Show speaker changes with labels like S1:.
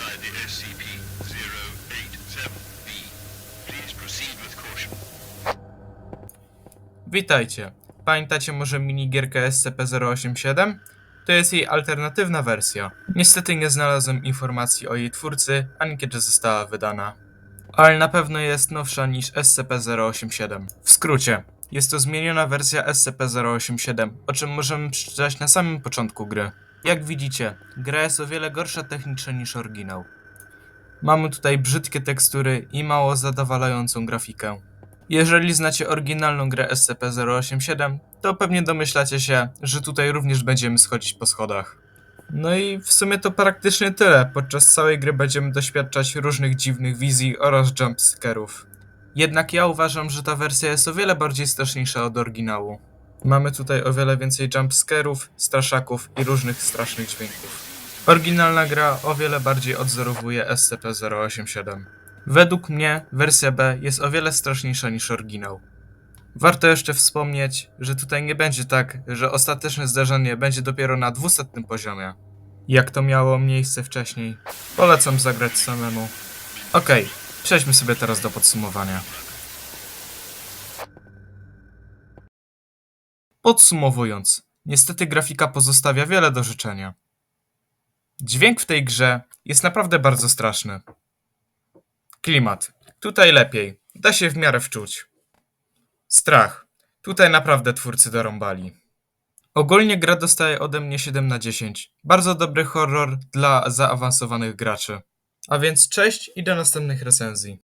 S1: the SCP-087-B. Please proceed with caution.
S2: Witajcie. Pamiętacie może minigierkę SCP-087? To jest jej alternatywna wersja. Niestety nie znalazłem informacji o jej twórcy, ani kiedy została wydana. Ale na pewno jest nowsza niż SCP-087. W skrócie, jest to zmieniona wersja SCP-087, o czym możemy przeczytać na samym początku gry. Jak widzicie, gra jest o wiele gorsza technicznie niż oryginał. Mamy tutaj brzydkie tekstury i mało zadowalającą grafikę. Jeżeli znacie oryginalną grę SCP-087, to pewnie domyślacie się, że tutaj również będziemy schodzić po schodach. No i w sumie to praktycznie tyle. Podczas całej gry będziemy doświadczać różnych dziwnych wizji oraz jumpscarów. Jednak ja uważam, że ta wersja jest o wiele bardziej straszniejsza od oryginału. Mamy tutaj o wiele więcej jumpscarów, straszaków i różnych strasznych dźwięków. Oryginalna gra o wiele bardziej odzorowuje SCP-087. Według mnie wersja B jest o wiele straszniejsza niż oryginał. Warto jeszcze wspomnieć, że tutaj nie będzie tak, że ostateczne zdarzenie będzie dopiero na 200 poziomie. Jak to miało miejsce wcześniej. Polecam zagrać samemu. Okej, przejdźmy sobie teraz do podsumowania. Podsumowując, niestety grafika pozostawia wiele do życzenia. Dźwięk w tej grze jest naprawdę bardzo straszny. Klimat. Tutaj lepiej. Da się w miarę wczuć. Strach. Tutaj naprawdę twórcy dorąbali. Ogólnie gra dostaje ode mnie 7 na 10. Bardzo dobry horror dla zaawansowanych graczy. A więc cześć i do następnych recenzji.